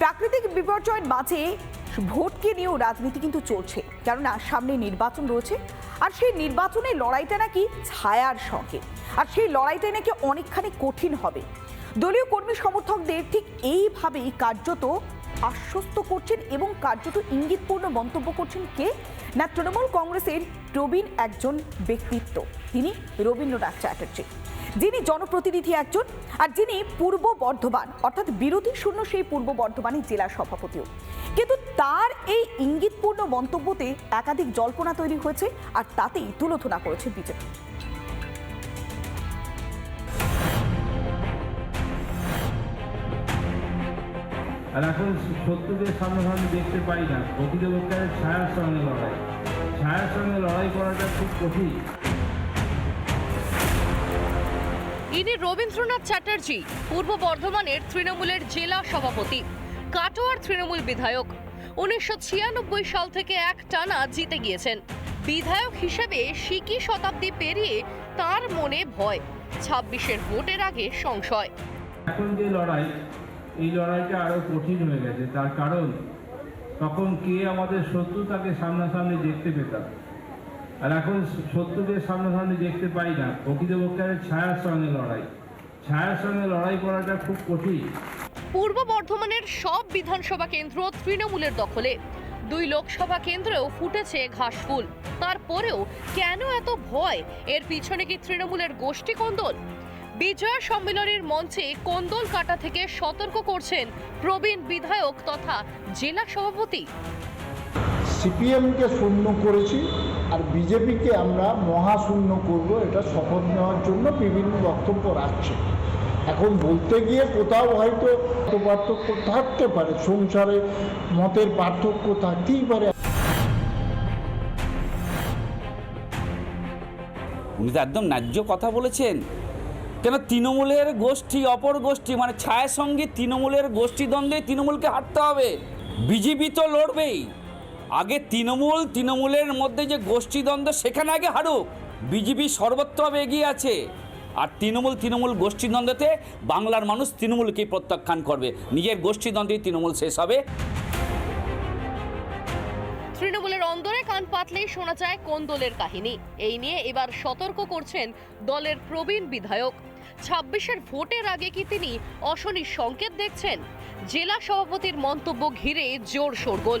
প্রাকৃতিক বিপর্যয়ের মাঝে ভোটকে নিয়েও রাজনীতি কিন্তু চলছে। কেননা সামনে নির্বাচন রয়েছে, আর সেই নির্বাচনের লড়াইটা নাকি ছায়ার সঙ্গে। আর সেই লড়াইটা নাকি অনেকখানি কঠিন হবে। দলীয় কর্মী সমর্থকদের ঠিক এইভাবেই কার্যত আশ্বস্ত করছেন এবং কার্যত ইঙ্গিতপূর্ণ মন্তব্য করছেন কে? না, তৃণমূল কংগ্রেসের প্রবীণ একজন ব্যক্তিত্ব। তিনি রবীন্দ্রনাথ চ্যাটার্জি। যিনি জনপ্রতিনিধি একজন আর যিনি পূর্ব বর্ধমান, অর্থাৎ বিরোধী শূন্য সেই পূর্ব বর্ধমানের জেলা সভাপতিও। কিন্তু তার এই ইঙ্গিতপূর্ণ মন্তব্যতে একাধিক জল্পনা তৈরি হয়েছে আর তাতেই তুলোধনা করেছে বিজেপি। আর এখন শত্রুদের সামনাসামনি দেখতে পাই না প্রকৃতপক্ষের ছায়ার সঙ্গে লড়াই। ছায়ার সঙ্গে লড়াই করাটা খুব কঠিন। ইনি রবীন্দ্রনাথ চ্যাটার্জি, পূর্ব বর্ধমানের তৃণমূলের জেলা সভাপতি, কাটোয়ার তৃণমূল বিধায়ক। উনিশশো ছিয়ানব্বই সাল থেকে এক টানা জিতে গিয়েছেন। বিধায়ক হিসেবে সিকি শতাব্দী পেরিয়ে তার মনে ভয়, ছাব্বিশের ভোটের আগে সংশয়। এখন যে লড়াই, এই লড়াইটা আরও কঠিন হয়ে গেছে। তার কারণ, তখন কে আমাদের শত্রু তাকে সামনাসামনি দেখতে পেতাম। আর এখন শত্রুদের সামনাসামনি দেখতে পাই না। প্রকৃতপক্ষের ছায়ার সঙ্গে লড়াই। ছায়ার সঙ্গে লড়াই করাটা খুব কঠিন। পূর্ব বর্ধমানের সব বিধানসভা কেন্দ্র তৃণমূলের দখলে। দুই লোকসভা কেন্দ্রেও ফুটেছে ঘাসফুল তারপরেও কেন এত ভয়? এর পিছনে কি তৃণমূলের গোষ্ঠী কোন্দল? বিজয়া সম্মেলনের মঞ্চে কোন্দল কাটা থেকে সতর্ক করছেন প্রবীণ বিধায়ক তথা জেলা সভাপতি। সিপিএমকে শূন্য করেছি আর বিজেপিকে আমরা মহাশূন্য করব, এটা শপথ নেওয়ার জন্য বিভিন্ন বক্তব্য রাখছে। এখন বলতে গিয়ে কোথাও হয়তো পার্থক্য থাকতে পারে, সংসারে মতের পার্থক্য থাকতেই পারে। উনি তো একদম ন্যায্য কথা বলেছেন। কেন তৃণমূলের গোষ্ঠী অপর গোষ্ঠী মানে ছায়া সঙ্গে তৃণমূলের গোষ্ঠী দ্বন্দ্বে তৃণমূলকে হারতে হবে? বিজেপি তো লড়বেই। আগে তৃণমূল, তৃণমূলের মধ্যে যে গোষ্ঠী দ্বন্দ্ব সেখানে আগে হারুক। বিজেপি সর্বত্রভাবে এগিয়ে আছে। আর তৃণমূল তৃণমূল গোষ্ঠী দ্বন্দ্বতে বাংলার মানুষ তৃণমূলকেই প্রত্যাখ্যান করবে। নিজের গোষ্ঠী দ্বন্দ্বেই তৃণমূল শেষ হবে। তৃণমূলের অন্দরে কান পাতলেই শোনা যায় কোন দলের কাহিনী। এই নিয়ে এবার সতর্ক করছেন দলের প্রবীণ বিধায়ক। ছাব্বিশের ভোটের আগে কি তিনি অশনির সংকেত দেখছেন? জেলা সভাপতির মন্তব্য ঘিরে জোর শোরগোল।